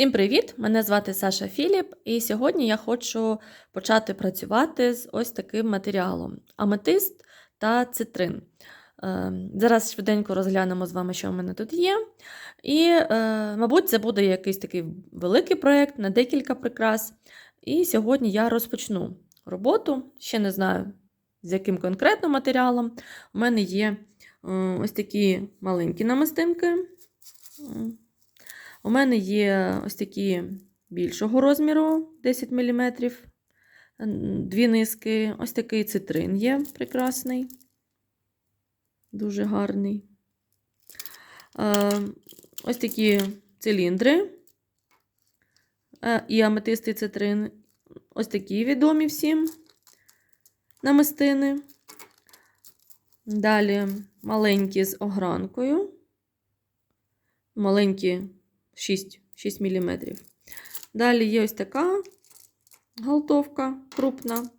Всім привіт! Мене звати Саша Філіп, і сьогодні я хочу почати працювати з ось таким матеріалом: аметист та цитрин. Е, Зараз швиденько розглянемо з вами, що в мене тут є. І, е, мабуть, це буде якийсь такий великий проєкт на декілька прикрас. І сьогодні я розпочну роботу. Ще не знаю, з яким конкретно матеріалом. У мене є е, ось такі маленькі намистинки. У мене є ось такі більшого розміру 10 мм, дві низки. Ось такий цитрин є прекрасний, дуже гарний. Ось такі циліндри е, і аметистий цитрин. Ось такі відомі всім намистини. Далі маленькі з огранкою. Маленькі 6 6 мм. Далі є ось така галтовка крупна.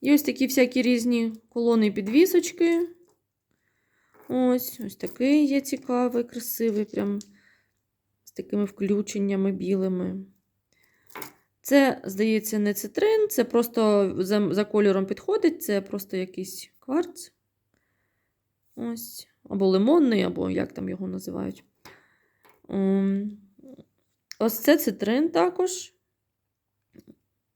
Є ось такі всякі різні колони підвісочки. Ось ось такий є цікавий, красивий, прям з такими включеннями білими. Це, здається, не цитрин, це просто за, за кольором підходить, це просто якийсь кварц. Ось. Або лимонний, або як там його називають. Ось це цитрин також.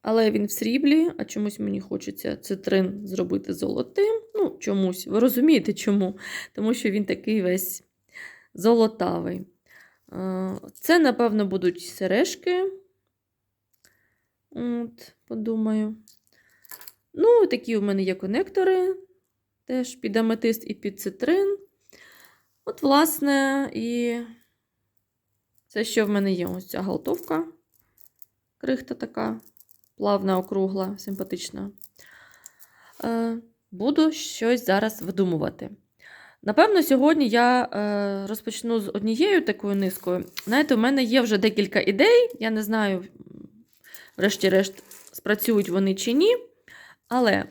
Але він в сріблі, а чомусь мені хочеться цитрин зробити золотим. Ну, чомусь. Ви розумієте чому? Тому що він такий весь золотавий. Це, напевно, будуть сережки. От, подумаю. Ну, такі у мене є конектори. Теж під аметист і під цитрин. От, власне, і це що в мене є? Ось ця галтовка. Крихта така, плавна, округла, симпатична. Е, Буду щось зараз видумувати. Напевно, сьогодні я е, розпочну з однією такою низкою. Знаєте, у мене є вже декілька ідей. Я не знаю, врешті-решт, спрацюють вони чи ні. Але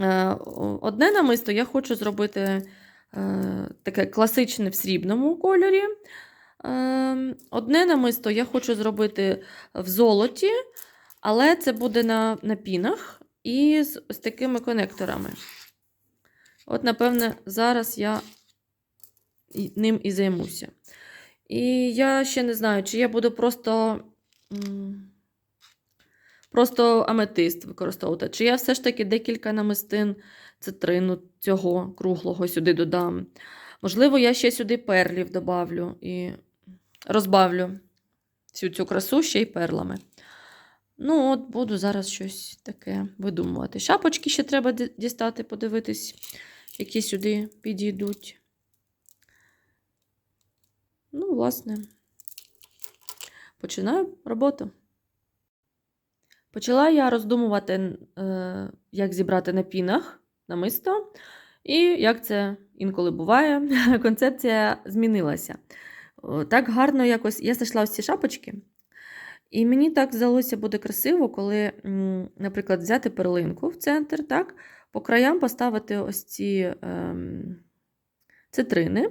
е, одне намисто я хочу зробити таке класичне в срібному кольорі. Ем, одне намисто я хочу зробити в золоті, але це буде на на пінах і з ось такими конекторами. От, напевне, зараз я ним і займуся. І я ще не знаю, чи я буду просто просто аметист використовувати, чи я все ж таки декілька намистин цитрину цього круглого сюди додам. Можливо, я ще сюди перлів добавлю і розбавлю всю цю красу ще й перлами. Ну, от, буду зараз щось таке видумувати. Шапочки ще треба дістати, подивитись, які сюди підійдуть. Ну, власне, починаю роботу. Почала я роздумувати, е, як зібрати на пінах намисто, і як це інколи буває, концепція змінилася. Так гарно якось я знайшла ось ці шапочки. І мені так здалося буде красиво, коли, наприклад, взяти перлинку в центр, так, по краям поставити ось ці ем, цитрини.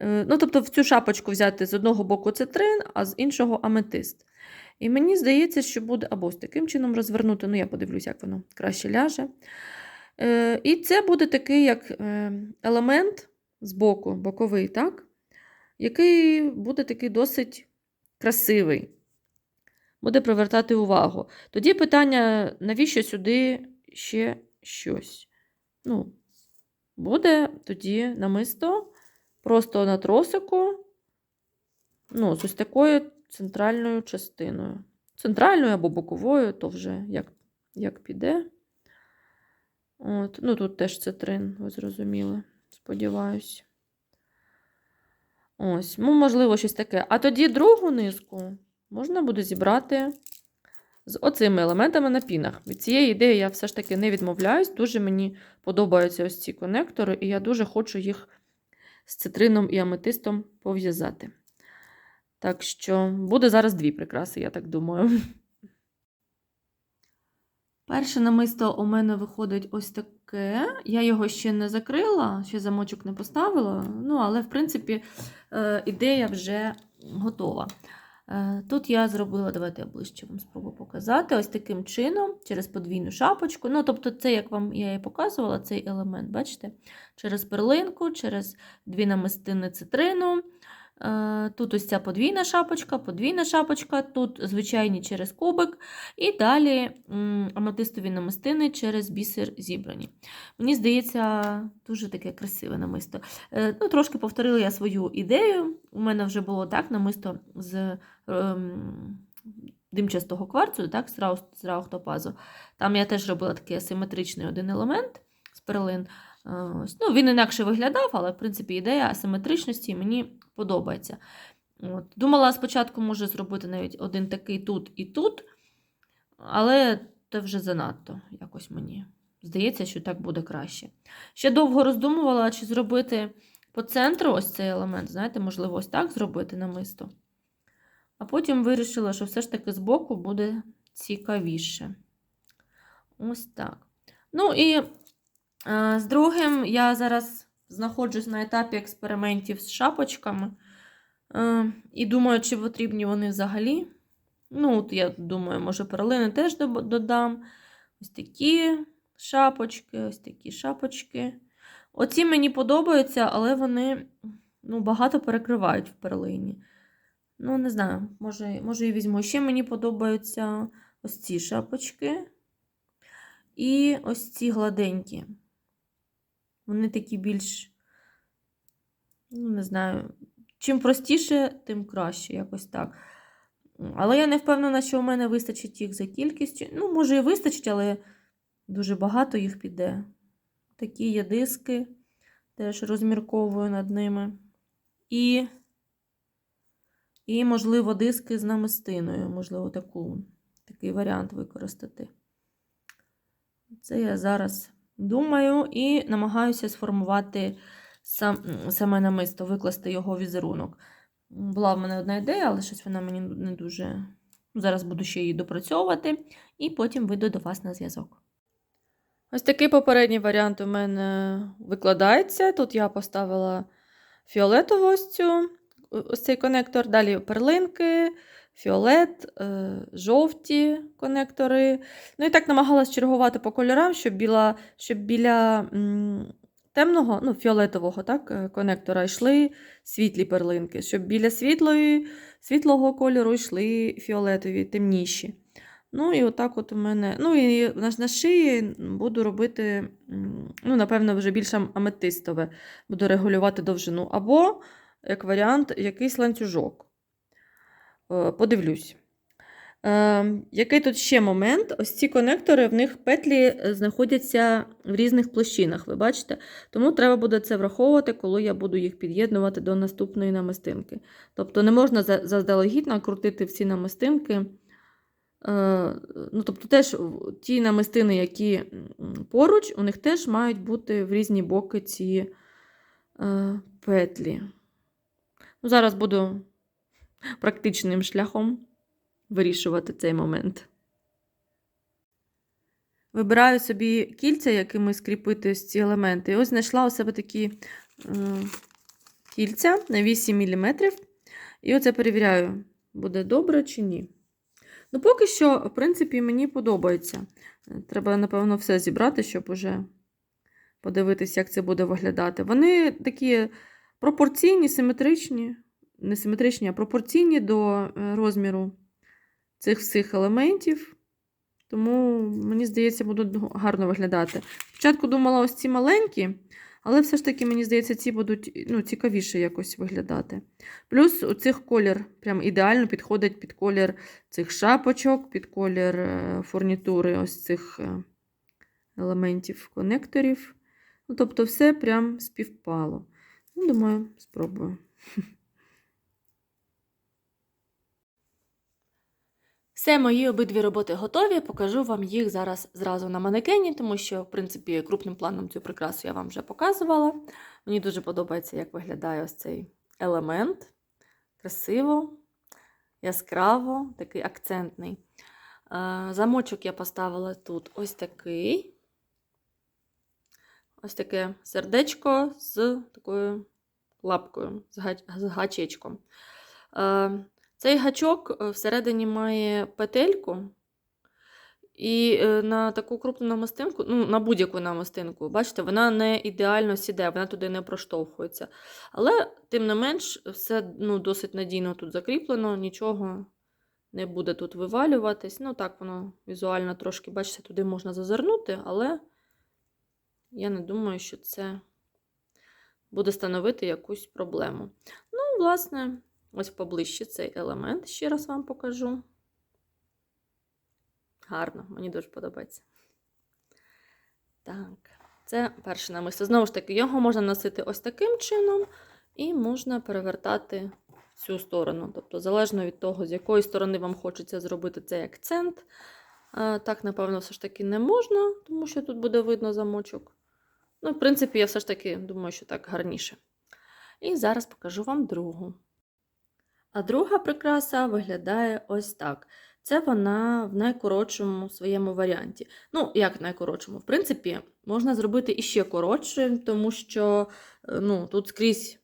Е, ну, Тобто в цю шапочку взяти з одного боку цитрин, а з іншого аметист. І мені здається, що буде або з таким чином розвернути, ну, я подивлюсь, як воно краще ляже. Е, І це буде такий як ем, елемент з боку, боковий, так? Який буде такий досить красивий, буде привертати увагу. Тоді питання, навіщо сюди ще щось? Ну, Буде тоді намисто просто на тросику, ну, з ось такою центральною частиною. Центральною або боковою, то вже як як піде. От. Ну, Тут теж цитрин, ви зрозуміли, сподіваюся. Ось, ну, можливо, щось таке. А тоді другу низку можна буде зібрати з оцими елементами на пінах. Від цієї ідеї я все ж таки не відмовляюсь. Дуже мені подобаються ось ці конектори, і я дуже хочу їх з цитрином і аметистом пов'язати. Так що буде зараз дві прикраси, я так думаю. Перше намисто у мене виходить ось таке. Я його ще не закрила, ще замочок не поставила. Ну, але, в принципі, е, ідея вже готова. Е, Тут я зробила, давайте я ближче вам спробую показати, ось таким чином, через подвійну шапочку. Ну, тобто, це, як вам я і показувала, цей елемент, бачите? Через перлинку, через дві намистини цитрину. Е, Тут ось ця подвійна шапочка, подвійна шапочка, тут звичайні через кубик, і далі м, аметистові намистини через бісер зібрані. Мені здається, дуже таке красиве намисто. Е, Ну, Трошки повторила я свою ідею. У мене вже було так намисто з ем, димчастого кварцу, так, з раухтопазу. Там я теж робила такий асиметричний один елемент з перлин. Е, Ось. Ну, він інакше виглядав, але в принципі ідея асиметричності мені подобається. От. Думала спочатку, може зробити навіть один такий тут і тут, але це вже занадто якось мені. Здається, що так буде краще. Ще довго роздумувала, чи зробити по центру ось цей елемент, знаєте, можливо, ось так зробити намисто. А потім вирішила, що все ж таки збоку буде цікавіше. Ось так. Ну і з другим я зараз знаходжусь на етапі експериментів з шапочками. Е, і думаю, чи потрібні вони взагалі. Ну, от я думаю, може, перлини теж додам. Ось такі шапочки, ось такі шапочки. Оці мені подобаються, але вони ну, багато перекривають в перлині. Ну, не знаю, може, може і візьму. Ще мені подобаються ось ці шапочки. І ось ці гладенькі. Вони такі більш, ну, не знаю, чим простіше, тим краще, якось так. Але я не впевнена, що у мене вистачить їх за кількістю. Ну, може, і вистачить, але дуже багато їх піде. Такі є диски, теж розмірковую над ними. І, і можливо, диски з намистиною, можливо, таку, такий варіант використати. Це я зараз думаю і намагаюся сформувати сам, саме намисто, викласти його візерунок. Була в мене одна ідея, але щось вона мені не дуже. Зараз буду ще її допрацьовувати, і потім вийду до вас на зв'язок. Ось такий попередній варіант у мене викладається. Тут я поставила фіолетову ось цю, ось цей конектор, далі перлинки, фіолет, е, жовті конектори. Ну і так намагалась чергувати по кольорам, щоб біля, щоб біля темного, ну, фіолетового так, е, конектора йшли світлі перлинки, щоб біля світлої, світлого кольору йшли фіолетові, темніші. Ну, і отак от у мене. Ну, і на шиї буду робити, ну, напевно, вже більш аметистове. Буду регулювати довжину. Або, як варіант, якийсь ланцюжок. Е, Подивлюсь. Е, який тут ще момент? Ось ці конектори, в них петлі е, знаходяться в різних площинах, ви бачите? Тому треба буде це враховувати, коли я буду їх під'єднувати до наступної намистинки. Тобто не можна за- заздалегідь накрутити всі намистинки. Ну, тобто теж ті намистини, які поруч, у них теж мають бути в різні боки ці петлі. Ну, зараз буду практичним шляхом вирішувати цей момент. Вибираю собі кільця, якими скріпити ці елементи. І ось знайшла у себе такі е, кільця на 8 мм. І оце перевіряю, буде добре чи ні. Ну, поки що, в принципі, мені подобається. Треба, напевно, все зібрати, щоб уже подивитися, як це буде виглядати. Вони такі пропорційні, симетричні, не симетричні, а пропорційні до е, розміру цих всіх елементів. Тому, мені здається, будуть гарно виглядати. Спочатку думала ось ці маленькі, але все ж таки, мені здається, ці будуть ну, цікавіше якось виглядати. Плюс у цих колір прям ідеально підходить під колір цих шапочок, під колір е, фурнітури ось цих е, елементів конекторів. Ну, тобто, все прям співпало. Ну, думаю, спробую. Все, мої обидві роботи готові. Покажу вам їх зараз зразу на манекені, тому що, в принципі, крупним планом цю прикрасу я вам вже показувала. Мені дуже подобається, як виглядає ось цей елемент. Красиво, яскраво, такий акцентний. Е, Замочок я поставила тут ось такий. Ось таке сердечко з такою лапкою, з гачечком. Цей гачок е, всередині має петельку, і е, на таку крупну намистинку, ну, на будь-яку намистинку, бачите, вона не ідеально сіде, вона туди не проштовхується. Але, тим не менш, все ну, досить надійно тут закріплено, нічого не буде тут вивалюватись. Ну, так, воно візуально трошки, бачите, туди можна зазирнути, але я не думаю, що це буде становити якусь проблему. Ну, власне, ось поближче цей елемент, ще раз вам покажу. Гарно, мені дуже подобається. Так, це перше намисто. Знову ж таки, його можна носити ось таким чином, і можна перевертати цю сторону. Тобто, залежно від того, з якої сторони вам хочеться зробити цей акцент. Так, напевно, все ж таки не можна, тому що тут буде видно замочок. Ну, в принципі, я все ж таки думаю, що так гарніше. І зараз покажу вам другу. А друга прикраса виглядає ось так. Це вона в найкоротшому своєму варіанті. Ну, як найкоротшому? В принципі, можна зробити іще коротше, тому що е, ну, тут скрізь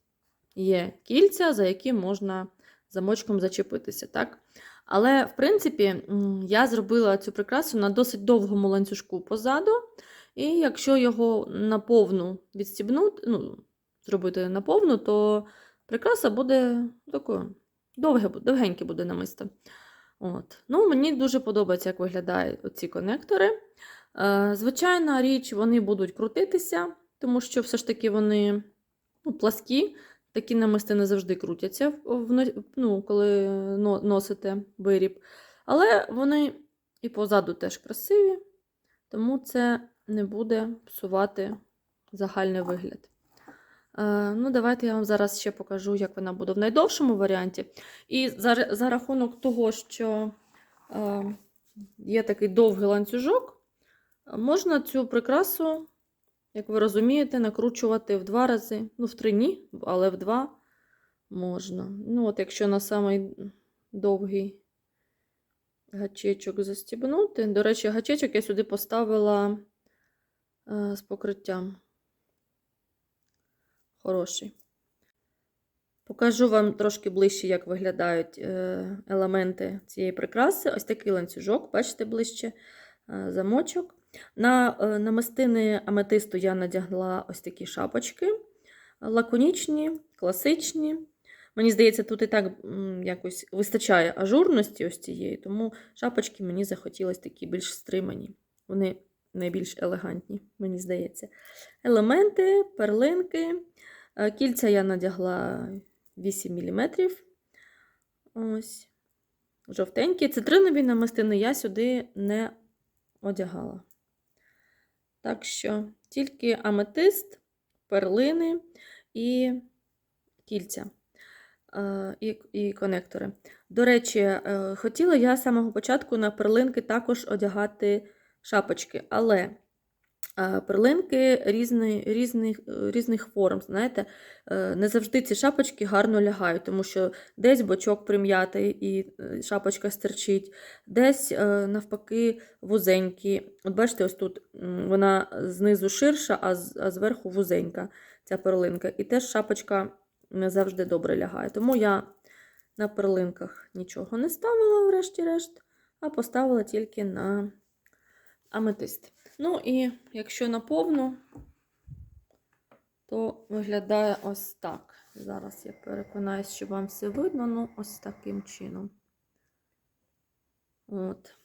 є кільця, за які можна замочком зачепитися. так? Але, в принципі, я зробила цю прикрасу на досить довгому ланцюжку позаду. І якщо його наповну відстібнути, ну, зробити наповну, то прикраса буде такою довге, довгеньке буде намисто. От. Ну, Мені дуже подобається, як виглядають ці конектори. Е, звичайна річ, вони будуть крутитися, тому що все ж таки вони ну, пласкі, такі намисти не завжди крутяться, в, ну, коли носите виріб. Але вони і позаду теж красиві, тому це не буде псувати загальний вигляд. Е, ну, Давайте я вам зараз ще покажу, як вона буде в найдовшому варіанті. І за, за рахунок того, що е, є такий довгий ланцюжок, можна цю прикрасу, як ви розумієте, накручувати в два рази. Ну, в три ні, але в два можна. Ну, от якщо на самий довгий гачечок застібнути. До речі, гачечок я сюди поставила е, з покриттям. Хороший. Покажу вам трошки ближче, як виглядають е, елементи цієї прикраси. Ось такий ланцюжок, бачите, ближче е, замочок. На е, намистини аметисту я надягла ось такі шапочки. Лаконічні, класичні. Мені здається, тут і так якось вистачає ажурності ось цієї, тому шапочки мені захотілось такі більш стримані. Вони найбільш елегантні, мені здається. Елементи, перлинки. Е, Кільця я надягла 8 мм. Ось. Жовтенькі. Цитринові намистини я сюди не одягала. Так що тільки аметист, перлини і кільця. е, І, і конектори. До речі, е, хотіла я з самого початку на перлинки також одягати шапочки, але перлинки різни, різних, е, різних форм. Знаєте, Е, не завжди ці шапочки гарно лягають, тому що десь бочок прим'ятий і е, шапочка стерчить, десь навпаки вузенькі. От бачите, ось тут вона знизу ширша, а зверху вузенька ця перлинка. І теж шапочка не завжди добре лягає. Тому я на перлинках нічого не ставила, врешті-решт, а поставила тільки на аметист. Ну і якщо наповну, то виглядає ось так. Зараз я переконаюсь, що вам все видно, ну ось таким чином. От.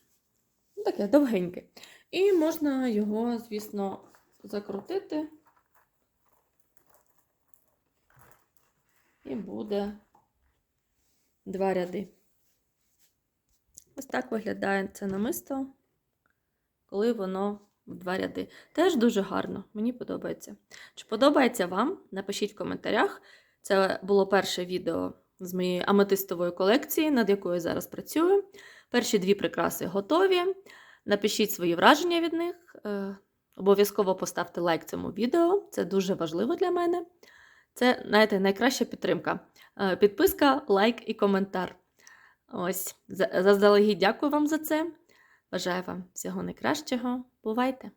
Ну, таке довгеньке. І можна його, звісно, закрутити. І буде два ряди. Ось так виглядає це намисто, коли воно в два ряди. Теж дуже гарно, мені подобається. Чи подобається вам? Напишіть в коментарях. Це було перше відео з моєї аметистової колекції, над якою я зараз працюю. Перші дві прикраси готові. Напишіть свої враження від них. Е, Обов'язково поставте лайк цьому відео, це дуже важливо для мене. Це, знаєте, найкраща підтримка. Е, Підписка, лайк і коментар. Ось, заздалегідь дякую вам за це. Бажаю вам всього найкращого. Бувайте!